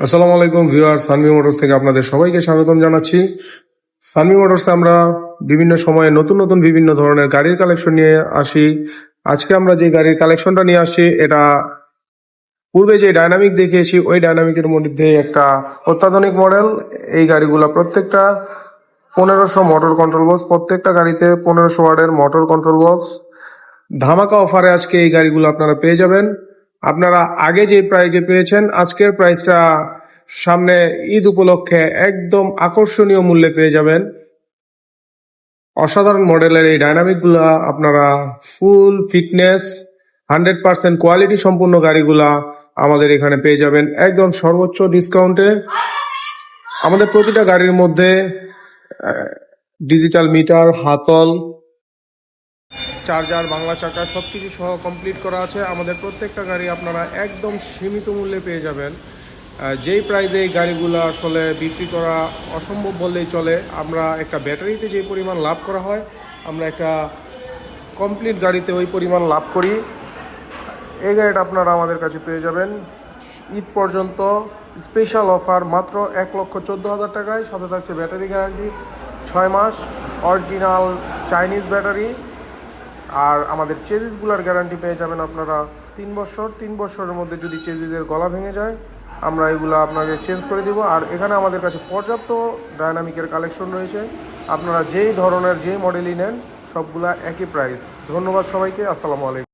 আসসালামু আলাইকুম viewer সানমি motors থেকে আপনাদের সবাইকে স্বাগতম জানাচ্ছি। সানমি মোটরসে আমরা বিভিন্ন সময়ে নতুন নতুন বিভিন্ন ধরনের গাড়ির কালেকশন নিয়ে আসি। আজকে আমরা যে গাড়ির কালেকশনটা নিয়ে আসছি, এটা পূর্বে যে ডাইনামিক দেখিয়েছি, ওই ডাইনামিকের মধ্যে একটা অত্যাধুনিক মডেল এই গাড়িগুলো প্রত্যেকটা পনেরোশো মোটর কন্ট্রোল বক্স প্রত্যেকটা গাড়িতে পনেরোশো ওয়ার্ডের মোটর কন্ট্রোল বক্স ধামাকা অফারে আজকে এই গাড়িগুলো আপনারা পেয়ে যাবেন। আপনারা আগে যে প্রাইজে পেয়েছেন, আজকের প্রাইসটা সামনে ঈদ উপলক্ষে একদম আকর্ষণীয় মূল্যে পেয়ে যাবেন। অসাধারণ মডেলের এই ডাইনামিকগুলা আপনারা full fitness hundred percent quality সম্পূর্ণ গাড়িগুলা আমাদের এখানে পেয়ে যাবেন। একদম সর্বোচ্চ ডিসকাউন্টে আমাদের প্রতিটা গাড়ির মধ্যে ডিজিটাল মিটার হাতল চার্জার, বাংলা চাকা সব কিছু সহ কমপ্লিট করা আছে। আমাদের প্রত্যেকটা গাড়ি আপনারা একদম সীমিত মূল্যে পেয়ে যাবেন। যেই প্রাইসে এই গাড়িগুলো আসলে বিক্রি করা অসম্ভব বললেই চলে। আমরা একটা ব্যাটারিতে যে পরিমাণ লাভ করা হয়, আমরা একটা কমপ্লিট গাড়িতে ওই পরিমাণ লাভ করি। এই গাড়িটা আপনারা আমাদের কাছে পেয়ে যাবেন। ঈদ পর্যন্ত স্পেশাল অফার মাত্র এক লক্ষ চোদ্দ হাজার টাকায়। সাথে থাকছে ব্যাটারি গ্যারান্টি ছয় মাস অরিজিনাল চাইনিজ ব্যাটারি আর আমাদের চেজিসগুলোর গ্যারান্টি পেয়ে যাবেন আপনারা তিন বছর। তিন বছরের মধ্যে যদি চেজিসের গলা ভেঙে যায়, আমরা এগুলো আপনাকে চেঞ্জ করে দিব। আর এখানে আমাদের কাছে পর্যাপ্ত ডায়নামিকের কালেকশন রয়েছে। আপনারা যেই ধরনের, যেই মডেলই নেন, সবগুলা একই প্রাইস ধন্যবাদ সবাইকে, আসসালামু আলাইকুম।